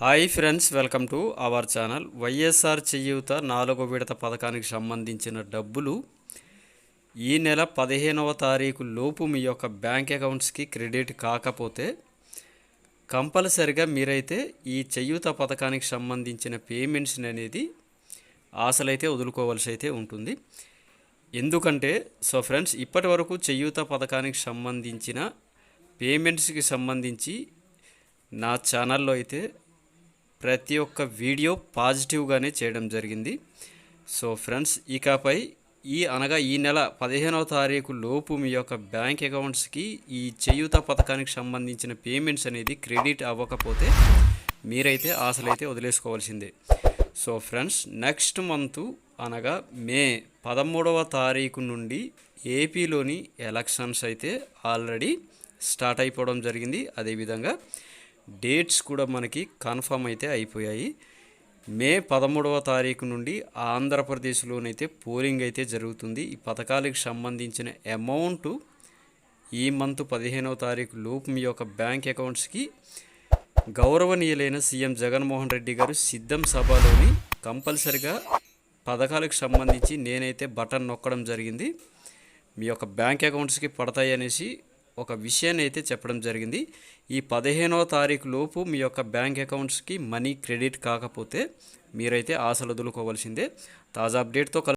Hi friends welcome to our channel. YSR Cheyutha నాలుగో విడత పథకానికి సంబంధించిన డబ్బులు ఈ నెల పదిహేనవ తారీఖు లోపు మీ యొక్క బ్యాంక్ అకౌంట్స్కి క్రెడిట్ కాకపోతే కంపల్సరిగా మీరైతే ఈ చేయూత పథకానికి సంబంధించిన పేమెంట్స్ అనేది ఆశలైతే వదులుకోవాల్సి అయితే ఉంటుంది. ఎందుకంటే సో ఫ్రెండ్స్ ఇప్పటి వరకు చేయూత పథకానికి సంబంధించిన పేమెంట్స్కి సంబంధించి నా ఛానల్లో అయితే ప్రతి ఒక్క వీడియో పాజిటివ్గానే చేయడం జరిగింది. సో ఫ్రెండ్స్ ఇకపై ఈ అనగా ఈ నెల పదిహేనవ తారీఖు లోపు మీ యొక్క బ్యాంక్ అకౌంట్స్కి ఈ చేయూత పథకానికి సంబంధించిన పేమెంట్స్ అనేది క్రెడిట్ అవ్వకపోతే మీరైతే ఆశలైతే వదిలేసుకోవాల్సిందే. సో ఫ్రెండ్స్ నెక్స్ట్ మంత్ అనగా మే పదమూడవ తారీఖు నుండి ఏపీలోని ఎలక్షన్స్ అయితే ఆల్రెడీ స్టార్ట్ అయిపోవడం జరిగింది. అదేవిధంగా డేట్స్ కూడా మనకి కన్ఫర్మ్ అయితే అయిపోయాయి. మే పదమూడవ తారీఖు నుండి ఆంధ్రప్రదేశ్లోనైతే పోలింగ్ అయితే జరుగుతుంది. ఈ పథకాలకు సంబంధించిన అమౌంట్ ఈ మంత్ పదిహేనవ తారీఖు లోపు మీ యొక్క బ్యాంక్ అకౌంట్స్కి గౌరవనీయులైన సీఎం జగన్మోహన్ రెడ్డి గారు సిద్ధం సభలోని కంపల్సరిగా పథకాలకు సంబంధించి నేనైతే బటన్ నొక్కడం జరిగింది. మీ యొక్క బ్యాంక్ అకౌంట్స్కి పడతాయి అనేసి ఒక విషయాన్ని అయితే చెప్పడం జరిగింది. ఈ పదిహేనవ తారీఖు లోపు మీ యొక్క బ్యాంక్ అకౌంట్స్కి మనీ క్రెడిట్ కాకపోతే మీరైతే ఆశలు వదులుకోవాల్సిందే. తాజా అప్డేట్తో కలిసి